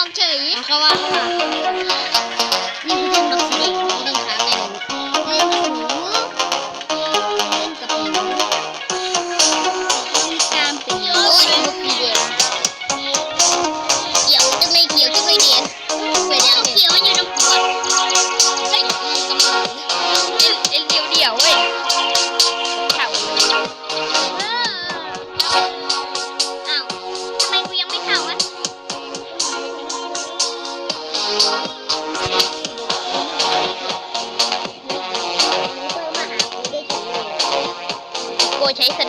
alçayı. Hava.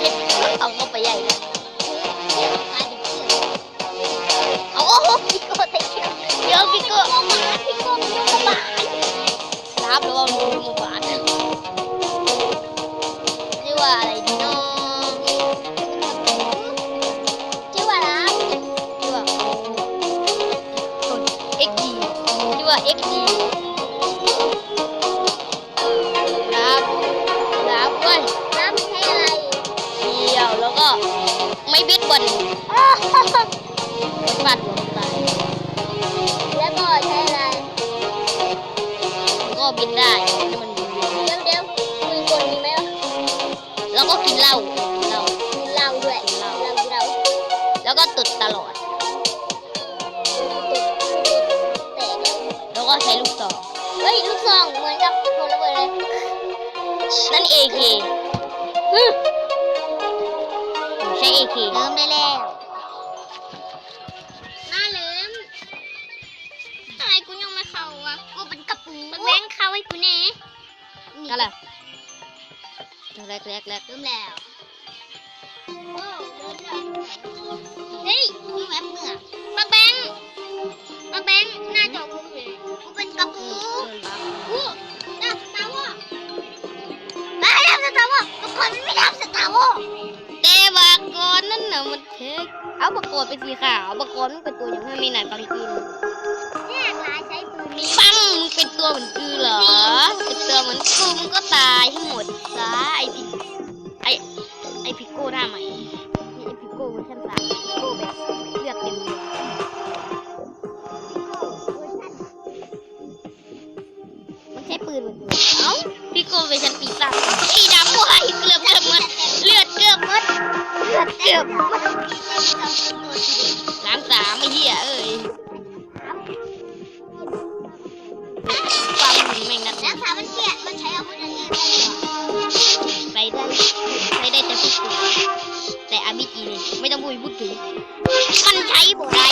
เต็ปเอาเข้าไปใหญ่เลยเอาโอ้โหพี่โก้เตะเดี๋ยวพี่โก้พี่โก้มันยุ่งกับาทรับแล้วว่ามันยุ่งกับาทชื่อว่าอะไรดีเนาะชื่อว่าอะไรชื่อว่าเอ็กดีชื่อว่าเบินได้ให้มันบินเดี๋ยวเดี๋ยวคุยคนมีไหมวะแล้วก็กินเหล้ากินเหล้ามีเหล้าด้วยเหล้าเหล้าแล้วก็ตุดตลอด แตกเลยแล้วก็ใช้ลูกซองเฮ้ยลูกซองเหมือนกับโทรระเบิดเลยนั่นเอเคใช้เอเคเริ่มได้แล้ว แรกแรกแรกเริ่มแล้วโอ้เริ่มแล้วเฮ้ยมีแว็บเหนือบักแบงบักแบงหน้าจอกูเห็นกูเป็นกระปูอู้ดาบสตาร์วอร์มาดาบสตาร์วอร์บางคนมันไม่ดาบสตาร์วอร์แต่บากรนั่นน่ะมันเทคเอาบากรเป็นสีขาวบากรมันเป็นตัวอย่างที่มีหนายฟังกินเนี่ยหลายใช้ปืนนี้ปังมึงเป็นตัวเหมือนกูเหรอเป็นตัวเห มือนกูมึงก็ตายให้งหมดซะไอพิไอไอพิโก้หน้าใหม่นี่ไอพิโก้เวอร์ชันสามพิโก้แบบเลือดเต็มตัวมันใช้ปืนเหมือนกูเอ้าพิโก้เวอร์ชันปีศาจไอ้ดำวายเกือบเกือบหมดเลือดเกือบหมดเลือดเกือบหมด มันใช้บ่ได้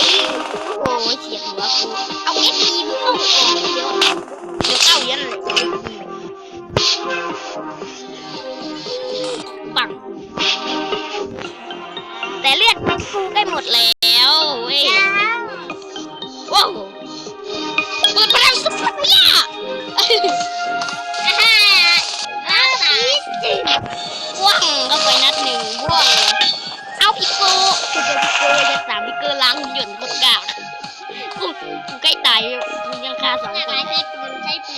โอ้ยเฉียหัวกู เอาเอ็กดีมึงเข้าออกเดี๋ยวเดี๋ยวเข้ายันเลยปัง แต่เลือดกูได้หมดแล้วเว้ยว้าวเปิดพลังซุปเปอร์เพียอ่าฮะอ้าวสามจริงว่างเข้าไปนัดหนึ่งว่างเอา โก้คือเป็นพิโก้จะสามพิโก้ล้างหุ่นยนต์โคตรกากกูกูใกล้ตายกูยังคาสองคนใช้ปืนใช้ปืน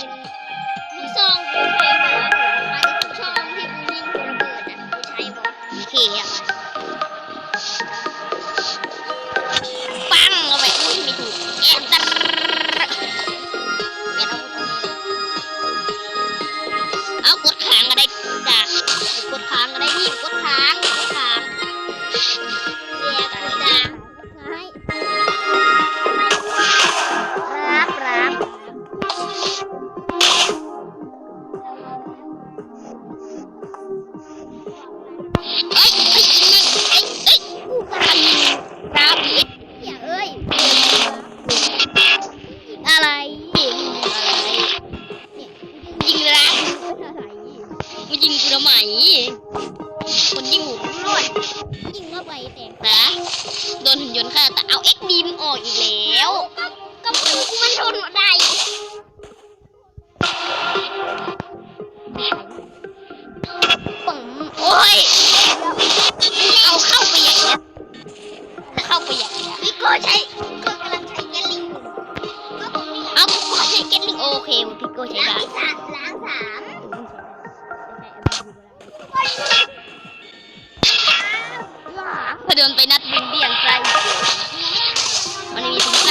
อ้ย เอาเข้าไปอย่างเงี้ยเข้าไปอย่างเงี้ยพี่โก้ใช้พี่โก้กำลังใช้แกลลิงอยู่ก็ผมนี่เอาพี่โก้ใช้เก็ตลิงโอเคพี่โก้ใช้ล้างได้สามล้างสามพอเดินไปนัดบินเบี่ยงไกลมันมีถึงส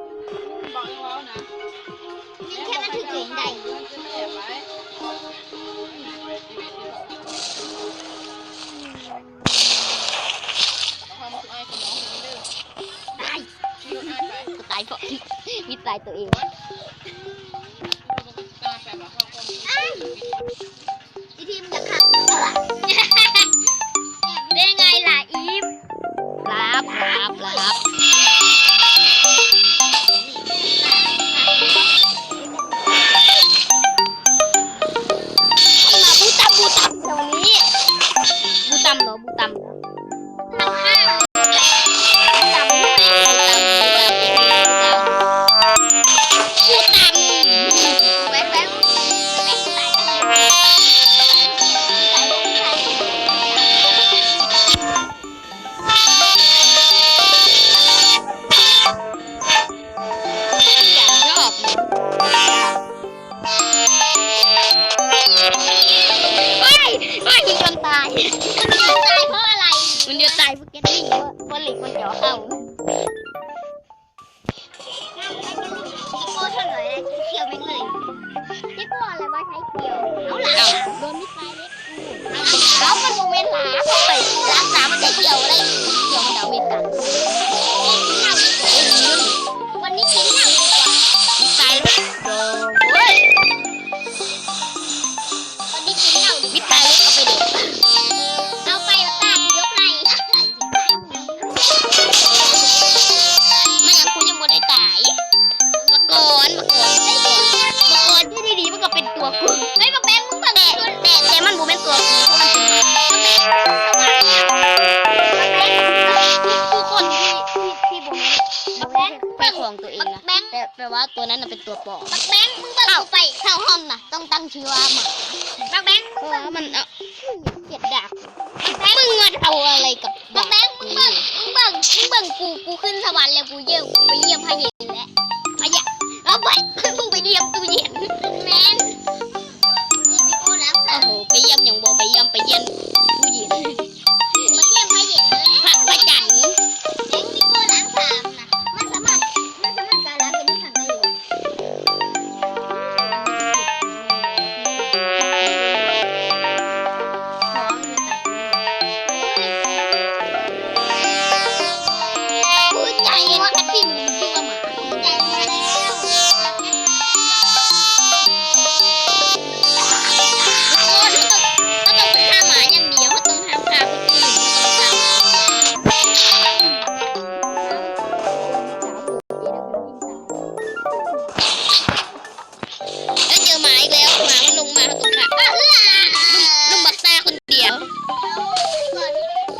ายก่อนวิตายตัวเองอทีมจะขับได้ไงล่ะอีฟรับรับรับ ยวเขาพี่โก้เท่าไหร่นะเขียวแม่งเลยพี่โกอะไรวะใช้เขียวเอาหลังโดนมิตรไฟเล็กเอามันโมเมนต์หลาใส่หลังสามมันจะเขียวอะไรเขียว ลว่าตัวนั้นน่ะเป็นตัวปอบักแบงค์มึงบอกกูไปเข้าห้องน่ะ ต้องตั้งชื่อว่ามาบักแบงค์เพมึว่ามันเอาเกลียดดกมึงมาเอาอะไรกับบักแบงค์มึงเบิ่งมึงเบิ่งมึงเบิ่งกูกูขึ้นสวรรค์แล้วกูเยี่ยมไปเยี่ยมพระเย